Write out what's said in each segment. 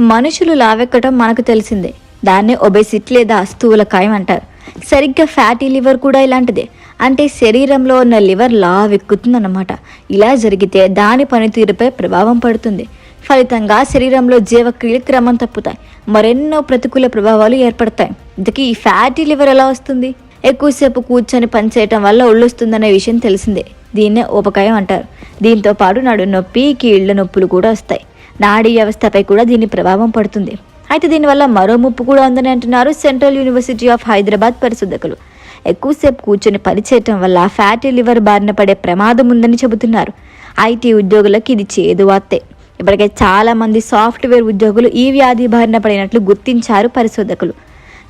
మనుషులు లావెక్కడం మనకు తెలిసిందే. దాన్నే ఒబెసిటీ లేదా స్థూలకాయం అంటారు. సరిగ్గా ఫ్యాటీ లివర్ కూడా ఇలాంటిదే. అంటే శరీరంలో ఉన్న లివర్ లావెక్కుతుందన్నమాట. ఇలా జరిగితే దాని పనితీరుపై ప్రభావం పడుతుంది. ఫలితంగా శరీరంలో జీవక్రియలు క్రమం తప్పుతాయి. మరెన్నో ప్రతికూల ప్రభావాలు ఏర్పడతాయి. ఇంతకీ ఈ ఫ్యాటీ లివర్ ఎలా వస్తుంది? ఎక్కువసేపు కూర్చొని పనిచేయటం వల్ల ఒళ్ళొస్తుందనే విషయం తెలిసిందే. దీన్నే ఉపకాయం అంటారు. దీంతో పాటు నడు నొప్పి కీళ్ళ నొప్పులు కూడా వస్తాయి. నాడీ వ్యవస్థపై కూడా దీని ప్రభావం పడుతుంది. అయితే దీనివల్ల మరో ముప్పు కూడా ఉందని అంటున్నారు సెంట్రల్ యూనివర్సిటీ ఆఫ్ హైదరాబాద్ పరిశోధకులు. ఎక్కువసేపు కూర్చొని పనిచేయటం వల్ల ఫ్యాటీ లివర్ బారిన పడే ప్రమాదం ఉందని చెబుతున్నారు. ఐటీ ఉద్యోగులకు ఇది చేదు వార్తే. ఇప్పటికే చాలామంది సాఫ్ట్వేర్ ఉద్యోగులు ఈ వ్యాధి బారిన పడినట్లు గుర్తించారు పరిశోధకులు.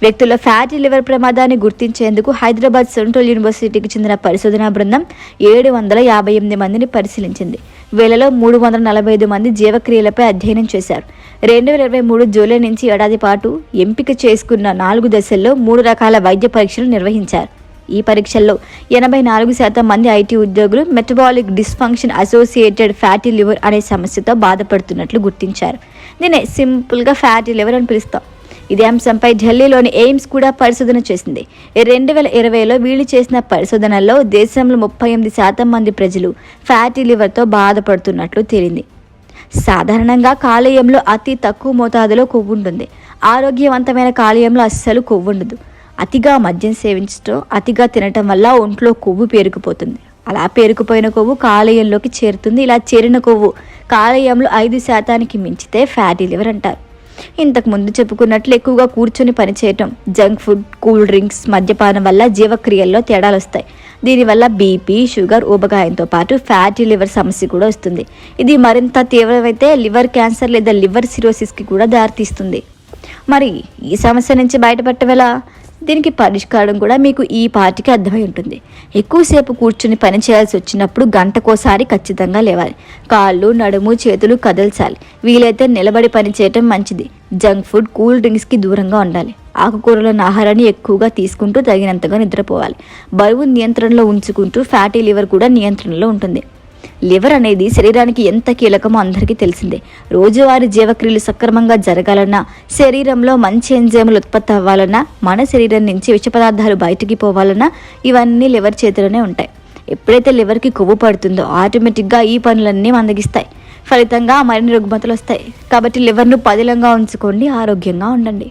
వ్యక్తుల ఫ్యాటీ లివర్ ప్రమాదాన్ని గుర్తించేందుకు హైదరాబాద్ సెంట్రల్ యూనివర్సిటీకి చెందిన పరిశోధనా బృందం ఏడు వందల యాభై ఎనిమిది మందిని పరిశీలించింది. వీళ్ళలో మూడు వందల నలభై ఐదు మంది జీవక్రియలపై అధ్యయనం చేశారు. రెండు వేల ఇరవై మూడు జూలై నుంచి ఏడాది పాటు ఎంపిక చేసుకున్న నాలుగు దశల్లో మూడు రకాల వైద్య పరీక్షలు నిర్వహించారు. ఈ పరీక్షల్లో ఎనభై నాలుగు శాతం మంది ఐటీ ఉద్యోగులు metabolic dysfunction associated fatty liver అనే సమస్యతో బాధపడుతున్నట్లు గుర్తించారు. దీనే సింపుల్గా ఫ్యాటీ లివర్ అని పిలుస్తాం. ఇదే అంశంపై ఢిల్లీలోని ఎయిమ్స్ కూడా పరిశోధన చేసింది. రెండు వేల ఇరవైలో వీళ్ళు చేసిన పరిశోధనల్లో దేశంలో ముప్పై ఎనిమిది శాతం మంది ప్రజలు ఫ్యాటీ లివర్తో బాధపడుతున్నట్లు తేలింది. సాధారణంగా కాలేయంలో అతి తక్కువ మోతాదులో కొవ్వు ఉంటుంది. ఆరోగ్యవంతమైన కాలేయంలో అస్సలు కొవ్వు ఉండదు. అతిగా మద్యం సేవించడం అతిగా తినటం వల్ల ఒంట్లో కొవ్వు పేరుకుపోతుంది. అలా పేరుకుపోయిన కొవ్వు కాలేయంలోకి చేరుతుంది. ఇలా చేరిన కొవ్వు కాలేయంలో ఐదు శాతానికి మించితే ఫ్యాటీ లివర్ అంటారు. ఇంతకుముందు చెప్పుకున్నట్లు ఎక్కువగా కూర్చొని పనిచేయటం జంక్ ఫుడ్ కూల్ డ్రింక్స్ మద్యపానం వల్ల జీవక్రియల్లో తేడాలు వస్తాయి దీనివల్ల బీపీ షుగర్ ఊబకాయంతో పాటు ఫ్యాటీ లివర్ సమస్య కూడా వస్తుంది. ఇది మరింత తీవ్రమైతే లివర్ క్యాన్సర్ లేదా లివర్ సిరోసిస్కి కూడా దారితీస్తుంది. మరి ఈ సమస్య నుంచి బయటపడటం ఎలా? దీనికి పరిష్కారం కూడా మీకు ఈ పార్టీకి అర్థమై ఉంటుంది. ఎక్కువసేపు కూర్చుని పని చేయాల్సి వచ్చినప్పుడు గంటకోసారి ఖచ్చితంగా లేవాలి. కాళ్ళు నడుము చేతులు కదల్చాలి. వీలైతే నిలబడి పని చేయటం మంచిది. జంక్ ఫుడ్ కూల్ డ్రింక్స్కి దూరంగా ఉండాలి. ఆకుకూరలోని ఆహారాన్ని ఎక్కువగా తీసుకుంటూ తగినంతగా నిద్రపోవాలి. బరువు నియంత్రణలో ఉంచుకుంటూ ఫ్యాటీ లివర్ కూడా నియంత్రణలో ఉంటుంది. లివర్ అనేది శరీరానికి ఎంత కీలకమో అందరికీ తెలిసిందే. రోజువారీ జీవక్రియలు సక్రమంగా జరగాలన్నా శరీరంలో మంచి ఎంజైములు ఉత్పత్తి అవ్వాలన్నా మన శరీరం నుంచి విష పదార్థాలు బయటికి పోవాలన్నా ఇవన్నీ లివర్ చేతిలోనే ఉంటాయి. ఎప్పుడైతే లివర్కి కొవ్వు పడుతుందో ఆటోమేటిక్గా ఈ పనులన్నీ మందగిస్తాయి. ఫలితంగా మరిన్ని రుగ్మతలు వస్తాయి. కాబట్టి లివర్ను పదిలంగా ఉంచుకోండి ఆరోగ్యంగా ఉండండి.